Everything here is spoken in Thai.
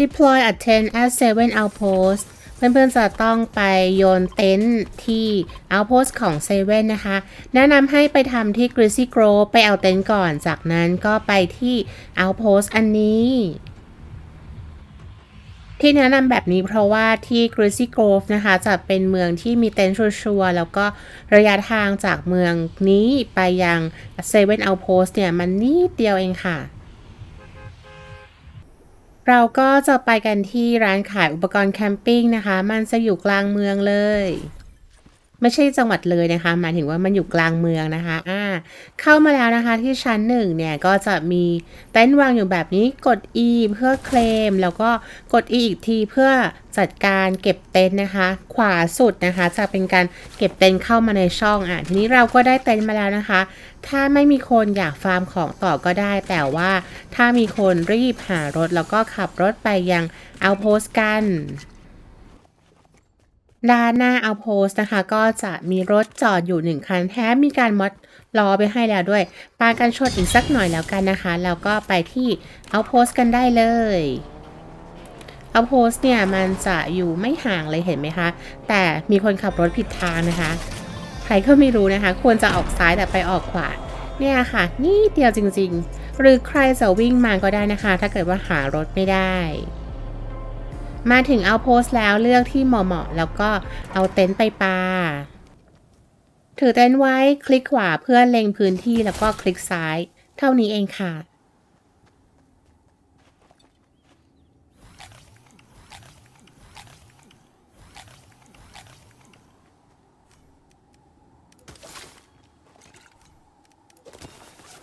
deploy a tent at seven outpost เพื่อนๆจะต้องไปโยนเต็นท์ที่ outpost ของเซเว่นนะคะ แนะนำให้ไปทำที่ Greasy Grove ไปเอาเต็นท์ก่อน จากนั้นก็ไปที่ outpost อันนี้ ที่แนะนำแบบนี้เพราะว่าที่ Greasy Grove นะคะ จะเป็นเมืองที่มีเต็นท์ชัวร์แล้วก็ระยะทางจากเมืองนี้ไปยัง Seven Outpost เนี่ย มันนิดเดียวเองค่ะ เราก็จะไปกันที่ร้านขายอุปกรณ์แคมปิ้งนะคะ มันจะอยู่กลางเมืองเลย ไม่ใช่จังหวัดเลยนะคะ หมายถึงว่ามันอยู่กลางเมืองนะคะอ่าเข้ามาแล้วนะคะที่ชั้นหนึ่งเนี่ยก็จะมีเต็นท์วางอยู่แบบนี้กด E เพื่อเคลม แล้วก็กด E อีกทีเพื่อจัดการเก็บเต็นท์นะคะ ขวาสุดนะคะ จะเป็นการเก็บเต็นท์เข้ามาในช่องอะทีนี้เราก็ได้เต็นท์มาแล้วนะคะ ถ้าไม่มีคนอยากฟาร์มของต่อก็ได้ แต่ว่าถ้ามีคนรีบหารถแล้วก็ขับรถไปยังเอาโพสกัน ด้านหน้าเอาโพสนะคะ ก็จะมีรถจอดอยู่หนึ่งคันแถมมีการมดล้อไปให้แล้วด้วย ปากันชนอีกสักหน่อยแล้วกันนะคะ แล้วก็ไปที่เอาโพสกันได้เลยเอาโพสเนี่ยมันจะอยู่ไม่ห่างเลยเห็นไหมคะ แต่มีคนขับรถผิดทางนะคะ ใครก็ไม่รู้นะคะ ควรจะออกซ้ายแต่ไปออกขวา เนี่ยค่ะ นี่เดียวจริงๆ หรือใครจะวิ่งมาก็ได้นะคะ ถ้าเกิดว่าหารถไม่ได้ มาถึงเอาโพสแล้วเลือกที่เหมาะๆแล้วก็เอาเต็นท์ไปปาถือเต็นท์ไว้คลิกขวาเพื่อเล็งพื้นที่แล้วก็คลิกซ้าย เท่านี้เองค่ะ